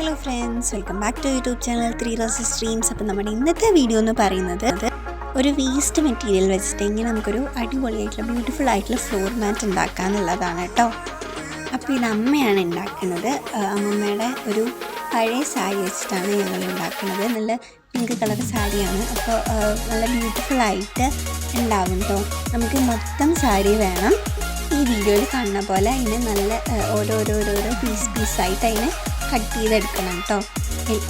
Hello friends welcome back to YouTube channel three roses streams appam നമ്മുടെ ഇന്നത്തെ video എന്ന് പറയുന്നത് ഒരു വേസ്റ്റ് മെറ്റീരിയൽ വെച്ചിട്ട് ഇങ്ങനെ നമുക്കൊരു അടിപൊളിയായിട്ടുള്ള ബ്യൂട്ടിഫുൾ ആയിട്ടുള്ള ഫ്ലോർ മാറ്റ് ഉണ്ടാക്കാന്നുള്ളതാണ് കേട്ടോ അപ്പോൾ ഇത് അമ്മയാണ് ഉണ്ടാക്കുന്നത്. അമ്മമ്മയുടെ ഒരു പഴയ സാരി വെച്ചിട്ടാണ് ഞങ്ങൾ ഉണ്ടാക്കുന്നത്. നല്ല പിങ്ക് കളർ സാരിയാണ്. അപ്പോൾ നല്ല ബ്യൂട്ടിഫുൾ ആയിട്ട് ഉണ്ടാവും കേട്ടോ നമുക്ക് മൊത്തം സാരി വേണം. ഈ വീഡിയോയിൽ കാണുന്ന പോലെ അതിനെ നല്ല ഓരോരോരോരോ പീസ് പീസായിട്ട് അതിനെ കട്ട് ചെയ്തെടുക്കണം കേട്ടോ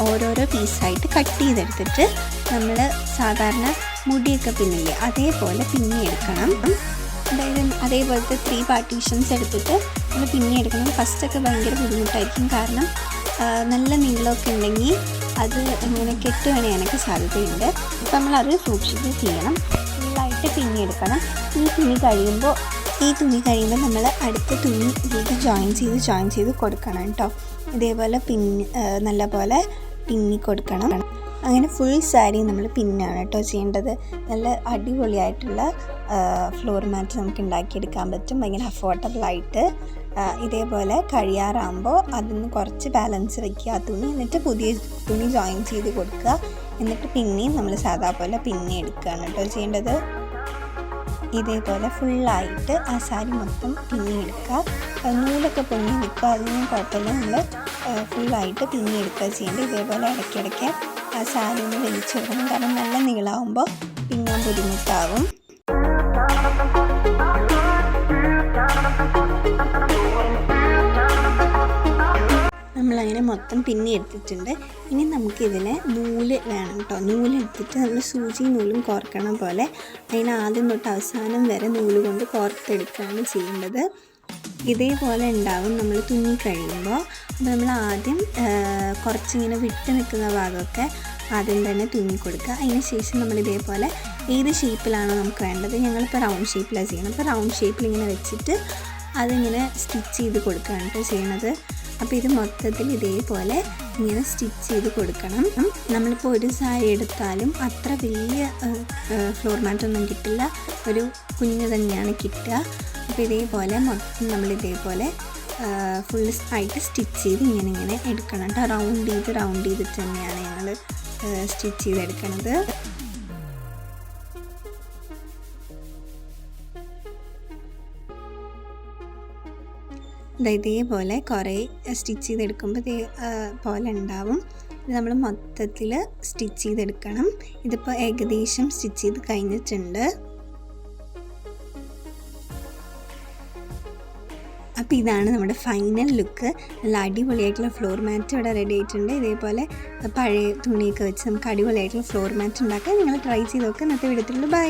ഓരോരോ പീസായിട്ട് കട്ട് ചെയ്തെടുത്തിട്ട് നമ്മൾ സാധാരണ മുടിയൊക്കെ പിന്നില്ലേ അതേപോലെ പിന്നിയെടുക്കണം. അതായത് അതേപോലത്തെ ത്രീ പാർട്ടീഷൻസ് എടുത്തിട്ട് നമ്മൾ പിന്നിയെടുക്കണം. ഫസ്റ്റൊക്കെ ഭയങ്കര ബുദ്ധിമുട്ടായിരിക്കും. കാരണം നല്ല നീളമൊക്കെ ഉണ്ടെങ്കിൽ അത് ഇങ്ങനെ കെട്ടുവണയാനൊക്കെ സാധ്യതയുണ്ട്. അപ്പം നമ്മളത് സൂക്ഷിച്ച് ചെയ്യണം. ഫുള്ളായിട്ട് പിന്നിയെടുക്കണം. ഈ പിന്നി കഴിയുമ്പോൾ ഈ തുണി കഴിയുമ്പോൾ നമ്മൾ അടുത്ത തുണി ഇതിലേക്ക് ജോയിൻ ചെയ്ത് ജോയിൻ ചെയ്ത് കൊടുക്കണം കേട്ടോ ഇതേപോലെ പിന്നി നല്ലപോലെ പിന്നി കൊടുക്കണം. അങ്ങനെ ഫുൾ സാരി നമ്മൾ പിന്നാണ് കേട്ടോ ചെയ്യേണ്ടത്. നല്ല അടിപൊളിയായിട്ടുള്ള ഫ്ലോർ മാറ്റ് നമുക്ക് ഉണ്ടാക്കിയെടുക്കാൻ പറ്റും. ഭയങ്കര അഫോർഡബിളായിട്ട് ഇതേപോലെ കഴിയാറാകുമ്പോൾ അതിന് കുറച്ച് ബാലൻസ് വയ്ക്കുക ആ തുണി. എന്നിട്ട് പുതിയ തുണി ജോയിൻ ചെയ്ത് കൊടുക്കുക. എന്നിട്ട് പിന്നെയും നമ്മൾ സാധാ പോലെ പിന്നെ എടുക്കുകയാണ് കേട്ടോ ചെയ്യേണ്ടത്. ഇതേപോലെ ഫുള്ളായിട്ട് ആ സാരി മൊത്തം പിന്നിയെടുക്കുക. നൂലൊക്കെ പൊങ്ങി നിൽക്കുക. അതൊന്നും കുഴപ്പമില്ല. നമ്മൾ ഫുള്ളായിട്ട് പിന്നിയെടുക്കുക ചെയ്യേണ്ടത്. ഇതേപോലെ ഇടയ്ക്കിടയ്ക്ക് ആ സാരി ഒന്ന് വലിച്ചെടുക്കണം കാരണം നല്ല നീളാവുമ്പോൾ പിന്നാൻ ബുദ്ധിമുട്ടാവും. നമ്മളങ്ങനെ മൊത്തം പിന്നി എടുത്തിട്ടുണ്ട്. ഇനി നമുക്കിതിൽ നൂൽ വേണം കേട്ടോ നൂലെടുത്തിട്ട് നമ്മൾ സൂചി നൂലും കോർക്കണം പോലെ. അതിന് ആദ്യം തൊട്ട് അവസാനം വരെ നൂൽ കൊണ്ട് കോർത്തെടുക്കുകയാണ് ചെയ്യേണ്ടത്. ഇതേപോലെ ഉണ്ടാവും നമ്മൾ തുന്നി കഴിയുമ്പോൾ. അപ്പോൾ നമ്മൾ ആദ്യം കുറച്ചിങ്ങനെ വിട്ട് നിൽക്കുന്ന ഭാഗമൊക്കെ ആദ്യം തന്നെ തുന്നി കൊടുക്കുക. അതിന് ശേഷം നമ്മൾ ഇതേപോലെ ഏത് ഷേപ്പിലാണോ നമുക്ക് വേണ്ടത് ഞങ്ങളിപ്പോൾ റൗണ്ട് ഷേപ്പിലാണ് ചെയ്യണം അപ്പോൾ റൗണ്ട് ഷേപ്പിൽ ഇങ്ങനെ വെച്ചിട്ട് അതിങ്ങനെ സ്റ്റിച്ച് ചെയ്ത് കൊടുക്കുകയാണ് കേട്ടോ ചെയ്യണത്. അപ്പോൾ ഇത് മൊത്തത്തിൽ ഇതേപോലെ ഇങ്ങനെ സ്റ്റിച്ച് ചെയ്ത് കൊടുക്കണം. നമ്മളിപ്പോൾ ഒരു സാരി എടുത്താലും അത്ര വലിയ ഫ്ലോർ മാറ്റൊന്നും കിട്ടില്ല. ഒരു കുഞ്ഞ് തന്നെയാണ് കിട്ടുക. അപ്പോൾ ഇതേപോലെ മൊത്തം നമ്മൾ ഇതേപോലെ ഫുൾ ആയിട്ട് സ്റ്റിച്ച് ചെയ്ത് ഇങ്ങനെ ഇങ്ങനെ എടുക്കണം. കേട്ടോ റൗണ്ട് ചെയ്ത് റൗണ്ട് ചെയ്തിട്ട് തന്നെയാണ് ഞങ്ങൾ സ്റ്റിച്ച് ചെയ്തെടുക്കണത്. ഇതേപോലെ കുറേ സ്റ്റിച്ച് ചെയ്തെടുക്കുമ്പോൾ ഇതേ പോലെ ഉണ്ടാവും. നമ്മൾ മൊത്തത്തിൽ സ്റ്റിച്ച് ചെയ്തെടുക്കണം. ഇതിപ്പോൾ ഏകദേശം സ്റ്റിച്ച് ചെയ്ത് കഴിഞ്ഞിട്ടുണ്ട്. അപ്പോൾ ഇതാണ് നമ്മുടെ ഫൈനൽ ലുക്ക്. നല്ല അടിപൊളിയായിട്ടുള്ള ഫ്ലോർ മാറ്റ് ഇവിടെ റെഡി ആയിട്ടുണ്ട്. ഇതേപോലെ പഴയ തുണിയൊക്കെ വെച്ച് നമുക്ക് അടിപൊളിയായിട്ടുള്ള ഫ്ലോർ മാറ്റ് ഉണ്ടാക്കാൻ നിങ്ങൾ ട്രൈ ചെയ്ത് നോക്കുക ഇന്നത്തെ വീഡിയോത്തിലുള്ള ബൈ.